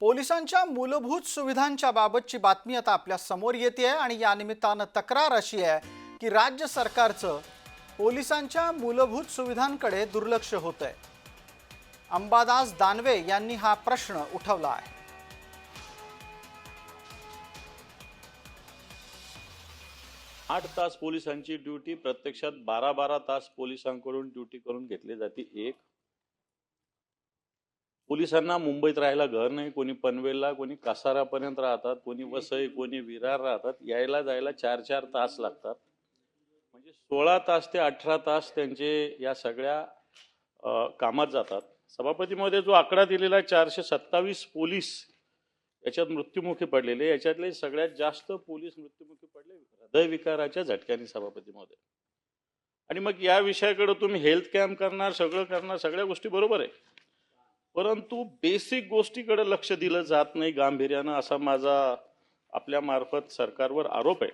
पोलिसांच्या मूलभूत सुविधांच्या बाबतची बातमी आता आपल्यासमोर येते आणि या निमित्तानं तक्रार अशी आहे की राज्य सरकारचं पोलिसांच्या मूलभूत सुविधांकडे दुर्लक्ष होत आहे. अंबादास दानवे यांनी हा प्रश्न उठवला आहे. आठ तास पोलिसांची ड्युटी प्रत्यक्षात बारा बारा तास पोलिसांकडून ड्युटी करून घेतली जाते. एक पोलिसांना मुंबईत राहायला घर नाही कोणी पनवेलला कोणी कासारापर्यंत राहतात कोणी वसई कोणी विरार राहतात यायला जायला चार चार तास लागतात. म्हणजे सोळा तास ते अठरा तास त्यांचे या सगळ्या कामात जातात. सभापतीमध्ये जो आकडा दिलेला आहे चारशे सत्तावीस पोलीस याच्यात मृत्युमुखी पडलेले. याच्यातले सगळ्यात जास्त पोलीस मृत्युमुखी पडले हृदयविकाराच्या झटक्याने सभापतीमध्ये. आणि मग या विषयाकडे तुम्ही हेल्थ कॅम्प करणार सगळं करणार सगळ्या गोष्टी बरोबर आहे. परंतु बेसिक गोष्टीकडे लक्ष दिलं जात नाही. गांभीर्यानं असा माझा आपल्या मार्फत सरकारवर आरोप आहे.